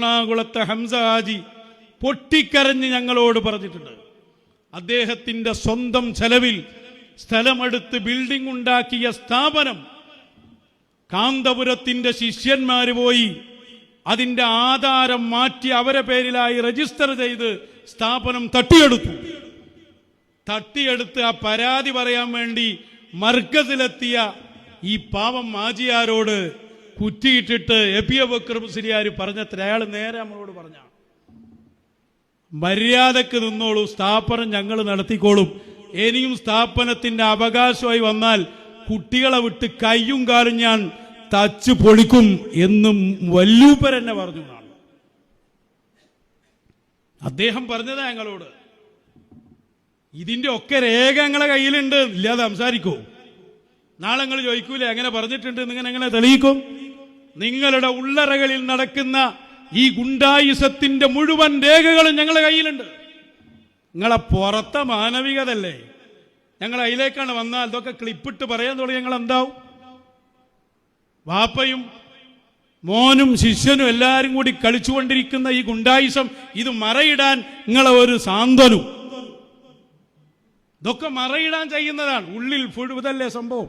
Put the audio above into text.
എറണാകുളത്തെ ഹംസാജി പൊട്ടിക്കരഞ്ഞ് ഞങ്ങളോട് പറഞ്ഞിട്ടുണ്ട്. അദ്ദേഹത്തിന്റെ സ്വന്തം ചെലവിൽ സ്ഥലമെടുത്ത് ബിൽഡിംഗ് ഉണ്ടാക്കിയ സ്ഥാപനം കാന്തപുരത്തിന്റെ ശിഷ്യന്മാർ പോയി അതിന്റെ ആധാരം മാറ്റി അവരെ പേരിലായി രജിസ്റ്റർ ചെയ്ത് സ്ഥാപനം തട്ടിയെടുത്തു. തട്ടിയെടുത്ത് ആ പരാതി പറയാൻ വേണ്ടി മർക്കസിലെത്തിയ ഈ പാവം മാജിയാരോട് കുറ്റിയിട്ടിട്ട് എ പി അബക്കർ മുസ്ലിയാർ പറഞ്ഞത്ര അയാൾ നേരെ നമ്മളോട് പറഞ്ഞ മര്യാദയ്ക്ക് നിന്നോളൂ സ്ഥാപനം ഞങ്ങൾ നടത്തിക്കോളും. ഇനിയും സ്ഥാപനത്തിന്റെ അവകാശമായി വന്നാൽ കുട്ടികളെ വിട്ട് കയ്യും കാലും ഞാൻ തച്ച് പൊളിക്കും എന്നും വല്ലൂപ്പർ എന്നെ പറഞ്ഞു അദ്ദേഹം പറഞ്ഞതാ ഞങ്ങളോട് ഇതിന്റെ ഒക്കെ രേഖ ഞങ്ങളെ കയ്യിലുണ്ട് ഇല്ലാതെ സംസാരിക്കൂ. നാളെ നിങ്ങൾ ചോദിക്കൂലേ എങ്ങനെ പറഞ്ഞിട്ടുണ്ട് നിങ്ങൾ എങ്ങനെ തെളിയിക്കും? നിങ്ങളുടെ ഉള്ളറകളിൽ നടക്കുന്ന ഈ ഗുണ്ടായുസത്തിന്റെ മുഴുവൻ രേഖകളും ഞങ്ങളുടെ കയ്യിലുണ്ട്. നിങ്ങളെ പുറത്ത മാനവികതല്ലേ ഞങ്ങൾ അതിലേക്കാണ് വന്നാൽ ഇതൊക്കെ ക്ലിപ്പിട്ട് പറയാൻ തുടങ്ങി ഞങ്ങൾ എന്താവും വാപ്പയും മോനും ശിഷ്യനും എല്ലാരും കൂടി കളിച്ചുകൊണ്ടിരിക്കുന്ന ഈ ഗുണ്ടായുസം ഇത് മറയിടാൻ നിങ്ങളെ ഒരു സാന്ത്വനും. ഇതൊക്കെ മറയിടാൻ ചെയ്യുന്നതാണ്. ഉള്ളിൽ ഫുഴുതല്ലേ സംഭവം?